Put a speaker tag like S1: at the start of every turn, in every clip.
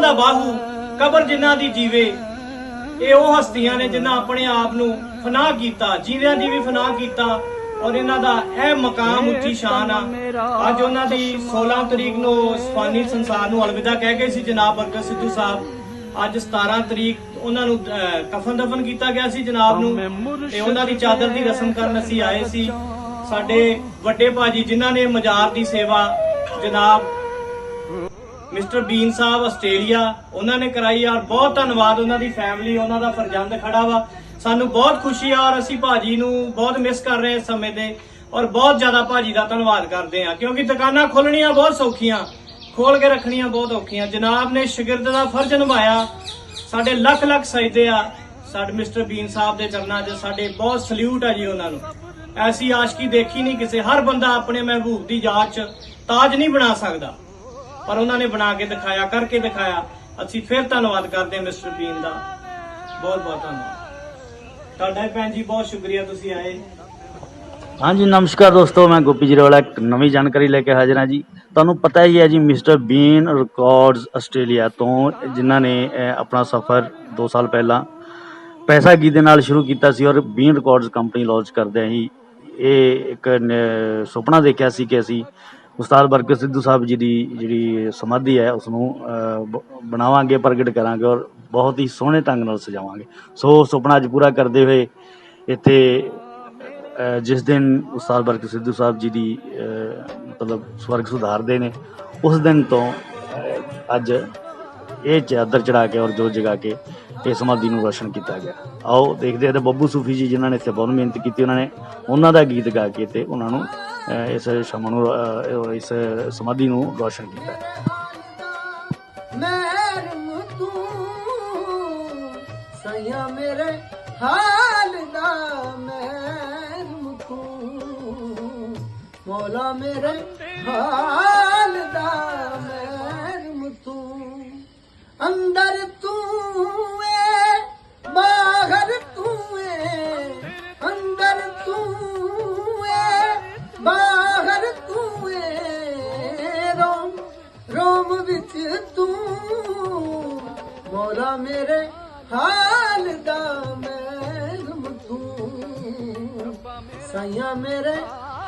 S1: ਦਾ ਬਾਹੂ ਕਬਰ ਜਿਨ੍ਹਾਂ ਦੀ ਜੀਵੇ। ਇਹ ਉਹ ਹਸਤੀਆਂ ਨੇ ਜਿਨ੍ਹਾਂ ਆਪਣੇ ਆਪ ਨੂੰ ਫਨਾਹ ਕੀਤਾ ਜੀਵਿਆਂ ਦੀ ਵੀ ਫਨਾਹ ਕੀਤਾ ਔਰ ਇਹਨਾਂ ਦਾ ਇਹ ਮਕਾਮ ਉੱਚੀ ਸ਼ਾਨ ਆ। ਅੱਜ ਉਹਨਾਂ ਦੀ 16 ਤਰੀਕ ਨੂੰ ਸਫਾਨੀ ਸੰਸਾਰ ਨੂੰ ਅਲਵਿਦਾ ਕਹਿ ਗਏ ਸੀ ਜਨਾਬ ਬਰਕਤ ਸਿੱਧੂ ਸਾਹਿਬ। ਅੱਜ 17 ਤਰੀਕ ਉਹਨਾਂ ਨੂੰ ਕਫਨ ਦਫਨ ਕੀਤਾ ਗਿਆ ਸੀ ਜਨਾਬ ਨੂੰ। ਤੇ ਉਹਨਾਂ ਦੀ ਚਾਦਰ ਦੀ ਰਸਮ ਕਰਨ ਅਸੀਂ ਆਏ ਸੀ। ਸਾਡੇ ਵੱਡੇ ਭਾਜੀ ਜਿਨ੍ਹਾਂ ਨੇ ਮਜ਼ਾਰ ਦੀ ਸੇਵਾ ਜਨਾਬ ਮਿਸਟਰ ਬੀਨ ਸਾਹਿਬ, ਆਸਟ੍ਰੇਲੀਆ, ਉਹਨਾਂ ਨੇ ਕਰਾਈ ਔਰ ਬਹੁਤ ਧੰਨਵਾਦ ਉਹਨਾਂ ਦੀ ਫੈਮਿਲੀ ਉਹਨਾਂ ਦਾ ਫਰਜ਼ੰਦ ਖੜਾ ਵਾ। ਸਾਨੂੰ ਬਹੁਤ ਖੁਸ਼ੀ ਆ ਔਰ ਅਸੀਂ ਭਾਜੀ ਨੂੰ ਬਹੁਤ ਮਿਸ ਕਰ ਰਹੇ ਇਸ ਸਮੇਂ ਤੇ ਔਰ ਬਹੁਤ ਜ਼ਿਆਦਾ ਭਾਜੀ ਦਾ ਧੰਨਵਾਦ ਕਰਦੇ ਆ ਕਿਉਂਕਿ ਦੁਕਾਨਾਂ ਖੋਲਣੀਆਂ ਬਹੁਤ ਸੌਖੀਆਂ ਖੋਲ ਕੇ ਰੱਖਣੀਆਂ ਬਹੁਤ ਔਖੀਆਂ। ਜਨਾਬ ਨੇ ਸ਼ਾਗਿਰਦ ਦਾ ਫਰਜ਼ ਨਿਭਾਇਆ, ਸਾਡੇ ਲੱਖ ਲੱਖ ਸਜਦੇ ਆ, ਸਾਡੇ ਮਿਸਟਰ ਬੀਨ ਸਾਹਿਬ ਦੇ ਚਰਨਾਂ 'ਚ ਸਾਡੇ ਬਹੁਤ ਸਲੂਟ ਆ ਜੀ ਉਹਨਾਂ ਨੂੰ। ਐਸੀ ਆਸ਼ਕੀ ਦੇਖੀ ਨਹੀਂ ਕਿਸੇ, ਹਰ ਬੰਦਾ ਆਪਣੇ ਮਹਿਬੂਬ ਦੀ ਯਾਦ 'ਚ ਤਾਜ ਨਹੀਂ ਬਣਾ ਸਕਦਾ। ਪਰ ਉਹਨਾਂ ਨੇ ਬਣਾ ਕੇ ਦਿਖਾਇਆ, ਕਰਕੇ ਦਿਖਾਇਆ। ਅਸੀਂ ਫਿਰ ਧੰਨਵਾਦ ਕਰਦੇ ਹਾਂ ਮਿਸਟਰ ਬੀਨ ਦਾ। ਬਹੁਤ ਬਹੁਤ ਧੰਨਵਾਦ। ਤੁਹਾਡਾ ਭੈਣ ਜੀ, ਬਹੁਤ ਸ਼ੁਕਰੀਆ ਤੁਸੀਂ ਆਏ।
S2: ਹਾਂਜੀ, ਨਮਸਕਾਰ ਦੋਸਤੋ, ਮੈਂ ਗੋਪੀ ਜੀਰਵਾਲਾ, ਇੱਕ ਨਵੀਂ ਜਾਣਕਾਰੀ ਲੈ ਕੇ ਹਾਜ਼ਰ ਹਾਂ ਜੀ। ਤੁਹਾਨੂੰ ਪਤਾ ਹੀ ਹੈ ਜੀ, ਮਿਸਟਰ ਬੀਨ ਰਿਕਾਰਡਸ ਆਸਟ੍ਰੇਲੀਆ ਤੋਂ, ਜਿਨ੍ਹਾਂ ਨੇ ਆਪਣਾ ਸਫ਼ਰ 2 ਸਾਲ ਪਹਿਲਾਂ ਪੈਸਾ ਗੀ ਦੇ ਨਾਲ ਸ਼ੁਰੂ ਕੀਤਾ ਸੀ ਔਰ ਬੀਨ ਰਿਕਾਰਡਸ ਕੰਪਨੀ ਲਾਂਚ ਕਰਦੇ ਹੀ ਇਹ ਇੱਕ ਸੁਪਨਾ ਦੇਖਿਆ ਸੀ ਕਿ ਅਸੀਂ ਉਸਤਾਦ ਬਰਕਤ ਸਿੱਧੂ ਸਾਹਿਬ ਜੀ ਦੀ ਜਿਹੜੀ ਸਮਾਧੀ ਹੈ ਉਸ ਨੂੰ ਬ- ਬਣਾਵਾਂਗੇ, ਪ੍ਰਗਟ ਕਰਾਂਗੇ ਔਰ ਬਹੁਤ ਹੀ ਸੋਹਣੇ ਢੰਗ ਨਾਲ ਸਜਾਵਾਂਗੇ। ਸੋ ਸੁਪਨਾ ਅੱਜ ਪੂਰਾ ਕਰਦੇ ਹੋਏ ਇੱਥੇ ਜਿਸ ਦਿਨ ਉਸਤਾਦ ਬਰਕਤ ਸਿੱਧੂ ਸਾਹਿਬ ਜੀ ਦੀ ਮਤਲਬ ਸਵਰਗ ਸੁਧਾਰਦੇ ਨੇ, ਉਸ ਦਿਨ ਤੋਂ ਅੱਜ ਇਹ ਚਾਦਰ ਚੜਾ ਕੇ ਔਰ ਜੋਤ ਜਗਾ ਕੇ ਇਹ ਸਮਾਧੀ ਨੂੰ ਰੋਸ਼ਨ ਕੀਤਾ ਗਿਆ। ਆਓ ਦੇਖਦੇ ਹਾਂ ਤੇ ਬੱਬੂ ਸੂਫੀ ਜੀ ਜਿਨ੍ਹਾਂ ਨੇ ਇੱਥੇ ਬਹੁਤ ਮਿਹਨਤ ਕੀਤੀ, ਉਹਨਾਂ ਨੇ ਉਹਨਾਂ ਦਾ ਗੀਤ ਗਾ ਕੇ ਤੇ ਉਹਨਾਂ ਨੂੰ ਇਸ ਸ਼ਮ ਨੂੰ ਇਸ ਸਮਾਧੀ ਨੂੰ ਰੋਸ਼ਨ ਕੀਤਾ
S3: ਮੈਰਮ ਤੂੰ ਸਈਆ ਮੇਰੇ ਹਾਲ ਦਾ ਮੈਰਮ ਤੂੰ ਮੌਲਾ ਮੇਰੇ ਹਾਲ ਦਾ ਮੈਰਮ ਤੂੰ ਅੰਦਰ ਤੂੰ ਵਿੱਚ ਤੂੰ ਮੋਰਾ ਮੇਰੇ ਹਾਲ ਦਾ ਮੈਰਮ ਤੂੰ। ਸਈਆ ਮੇਰੇ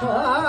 S3: ਹਾਲ